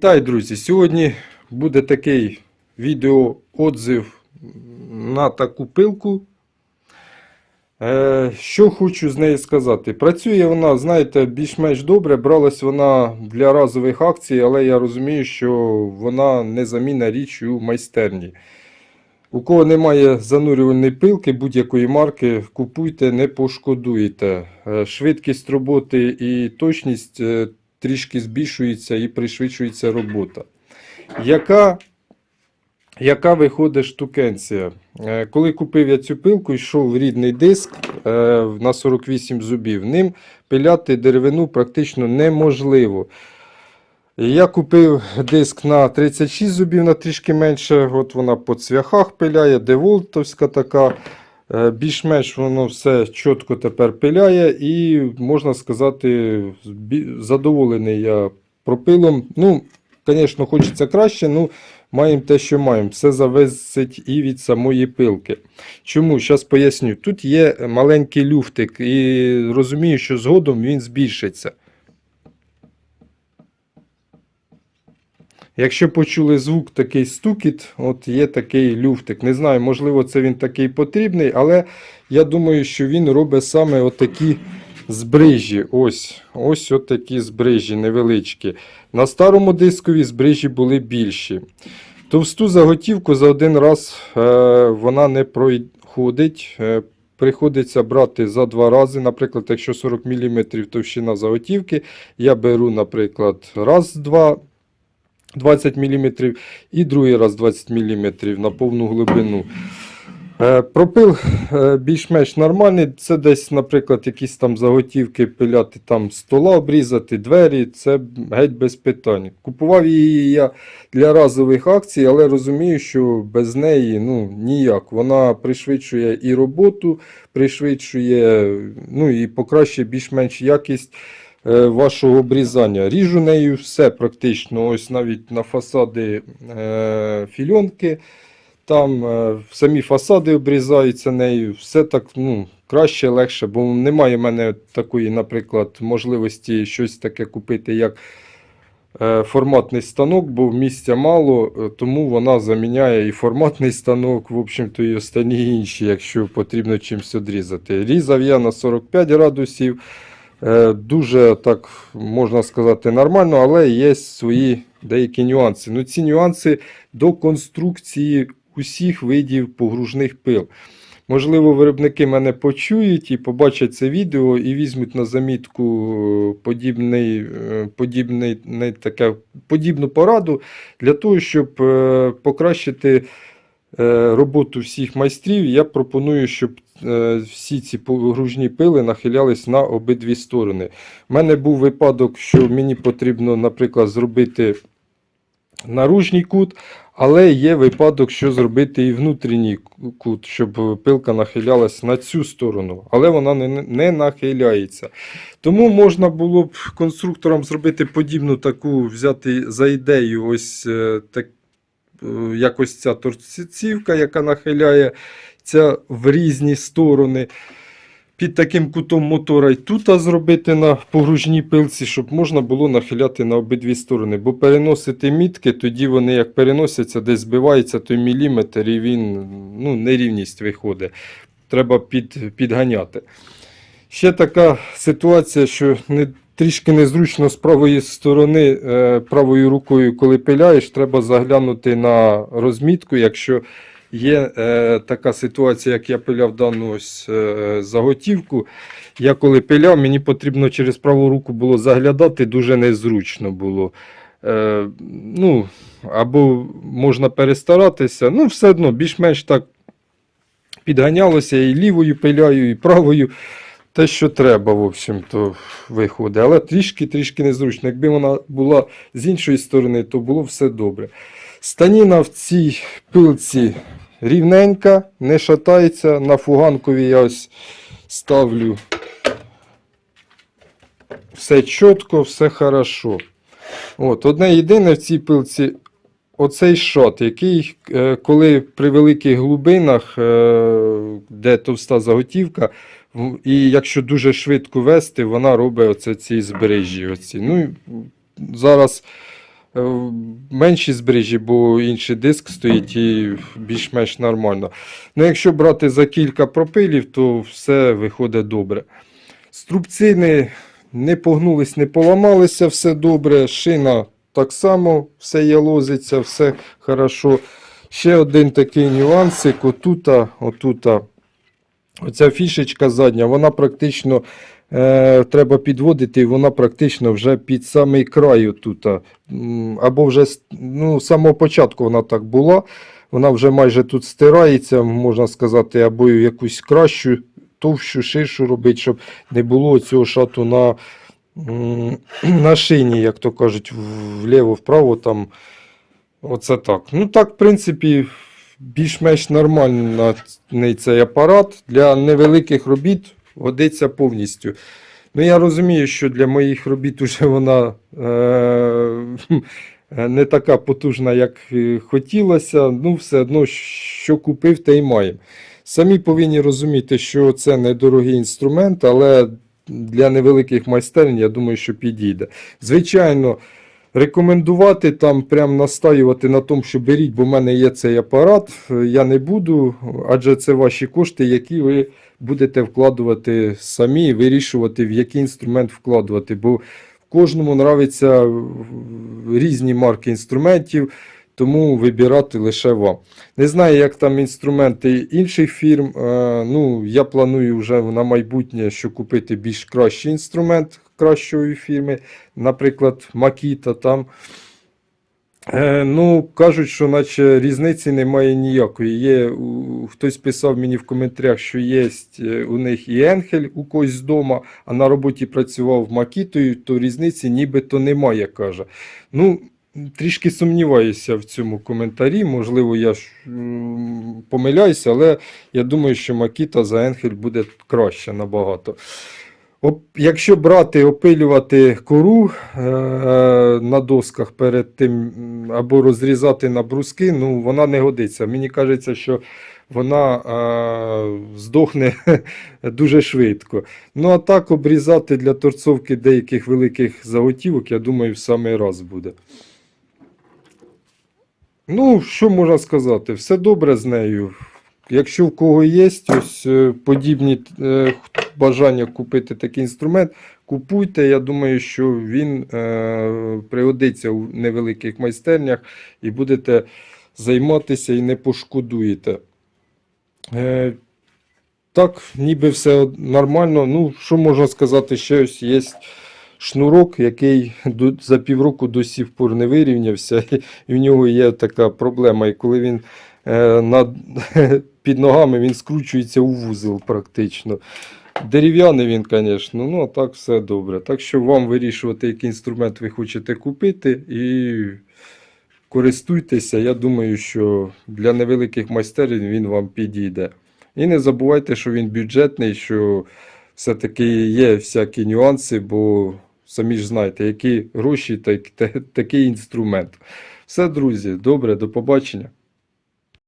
Вітаю, друзі! Сьогодні буде такий відеоотзив на таку пилку. Е, що хочу з нею сказати. Працює вона, знаєте, більш-менш добре. Бралась вона для разових акцій, але я розумію, що вона незамінна річ у майстерні. У кого немає занурювальної пилки будь-якої марки, купуйте, не пошкодуєте. Е, Швидкість роботи і точність е, трішки збільшується і пришвидшується робота. Яка, яка виходить штукенція? Е, Коли купив я цю пилку, йшов рідний диск е, на 48 зубів. Ним пиляти деревину практично неможливо. Я купив диск на 36 зубів на трішки менше. От вона по цвяхах пиляє, деволтовська така. Е, Більш-менш воно все чітко тепер пиляє, і можна сказати, задоволений я пропилом. Ну, звісно, хочеться краще, ну маємо те, що маємо. Все зависить і від самої пилки. Чому? Зараз поясню. Тут є маленький люфтик, і розумію, що згодом він збільшиться. Якщо почули звук такий стукіт, от є такий люфтик. Не знаю, можливо, це він такий потрібний, але я думаю, що він робить саме отакі збрижі. Ось ось отакі збрижі невеличкі. На старому дискові збрижі були більші. Товсту заготівку за один раз е, вона не проходить. Е, Приходиться брати за два рази. Наприклад, якщо 40 мм товщина заготівки, я беру, наприклад, раз, два, 20 мм і другий раз 20 мм на повну глибину. Е, Пропил е, більш-менш нормальний. Це десь, наприклад, якісь там заготівки пиляти, там стола обрізати, двері. Це геть без питань. Купував її я для разових акцій, але розумію, що без неї ну, ніяк. Вона пришвидшує і роботу, пришвидшує, ну і покращує більш-менш якість вашого обрізання. Ріжу нею все практично. Ось навіть на фасади е, фільонки. Там е, самі фасади обрізаються нею, все так ну, краще, легше, бо немає в мене такої, наприклад, можливості щось таке купити, як е, форматний станок, бо місця мало, е, тому вона заміняє і форматний станок, в общем-то, і останні інші, якщо потрібно чимось одрізати. Різав я на 45 градусів. Е, Дуже так можна сказати нормально, але є свої деякі нюанси. Ну, ці нюанси до конструкції усіх видів погружних пил. Можливо, виробники мене почують і побачать це відео і візьмуть на замітку е, подібний, е, подібний, не таке, подібну пораду для того, щоб покращити роботу всіх майстрів. Я пропоную, щоб е, всі ці погружні пили нахилялись на обидві сторони. У мене був випадок, що мені потрібно, наприклад, зробити наружній кут, але є випадок, що зробити і внутрішній кут, щоб пилка нахилялась на цю сторону, але вона не, не нахиляється. Тому можна було б конструкторам зробити подібну таку, взяти за ідею, ось е, так, е, якось ця торцівка, яка нахиляється в різні сторони. Під таким кутом мотора і тут зробити на погружній пилці, щоб можна було нахиляти на обидві сторони. Бо переносити мітки, тоді вони як переносяться, десь збивається той міліметр, і він ну, нерівність виходить. Треба під, підганяти. Ще така ситуація, що не, трішки незручно з правої сторони, е, правою рукою, коли пиляєш, треба заглянути на розмітку, якщо Є е, така ситуація, як я пиляв дану ось е, заготівку. Я коли пиляв, мені потрібно через праву руку було заглядати, дуже незручно було. Е, ну, або можна перестаратися. Ну, все одно, більш-менш так підганялося і лівою пиляю, і правою. Те, що треба, в общем-то, виходить. Але трішки-трішки незручно. Якби вона була з іншої сторони, то було все добре. Станіна в цій пилці рівненька, не шатається. На фуганкові я ось ставлю все чітко, все хорошо. От, одне єдине в цій пилці оцей шот, який, е, коли при великих глибинах, е, де товста заготівка, і якщо дуже швидко вести, вона робить оце ці збережжі. Оці. Ну, зараз е, менші збрижі, бо інший диск стоїть і більш-менш нормально. Ну, якщо брати за кілька пропилів, то все виходить добре. Струбцини не погнулись, не поламалися, все добре. Шина так само, все ялозиться, все хорошо. Ще один такий нюансик. Отута, отута, оця фішечка задня, вона практично е, треба підводити, і вона практично вже під самий край отута. Або вже ну, з самого початку вона так була. Вона вже майже тут стирається, можна сказати, або якусь кращу, товщу, ширшу робити, щоб не було цього шату на, на шині, як то кажуть, вліво-вправо там. Оце так. Ну так, в принципі, більш-менш нормальний цей апарат для невеликих робіт годиться повністю. Ну, я розумію, що для моїх робіт уже вона е- не така потужна, як е, хотілося. Ну, все одно, що купив, те й маємо. Самі повинні розуміти, що це недорогий інструмент, але для невеликих майстерень, я думаю, що підійде. Звичайно, рекомендувати там, прям настаювати на тому, що беріть, бо в мене є цей апарат, я не буду, адже це ваші кошти, які ви будете вкладувати самі, і вирішувати, в який інструмент вкладувати. Бо в кожному нравиться різні марки інструментів, тому вибирати лише вам. Не знаю, як там інструменти інших фірм. е, Ну, я планую вже на майбутнє, що купити більш кращий інструмент кращої фірми, наприклад, Makita там. Е, ну, кажуть, що наче різниці немає ніякої. Є, хтось писав мені в коментарях, що є е, у них і Енхель у когось вдома, а на роботі працював Макітою, то різниці нібито немає, каже. Ну, трішки сумніваюся в цьому коментарі. Можливо, я помиляюся, але я думаю, що Макіта за Енхель буде краще набагато. Якщо брати, опилювати кору е, на досках перед тим або розрізати на бруски, ну вона не годиться. Мені кажеться, що вона е, здохне дуже швидко. Ну а так обрізати для торцовки деяких великих заготівок, я думаю, в самий раз буде. Ну, що можна сказати? Все добре з нею. Якщо в кого є ось е, подібні е, бажання купити такий інструмент, купуйте. Я думаю, що він е, пригодиться у невеликих майстернях і будете займатися і не пошкодуєте. Е, так, ніби все нормально. Ну, що можна сказати, ще ось є шнурок, який за півроку до сих пор не вирівнявся, і в нього є така проблема. І коли він е, над, під ногами він скручується у вузол практично. Дерев'яний він, звісно, ну а так все добре. Так що вам вирішувати, який інструмент ви хочете купити, і користуйтеся. Я думаю, що для невеликих майстерень він вам підійде. І не забувайте, що він бюджетний, що все-таки є всякі нюанси, бо самі ж знаєте, які гроші, так, такий інструмент. Все, друзі, добре, до побачення.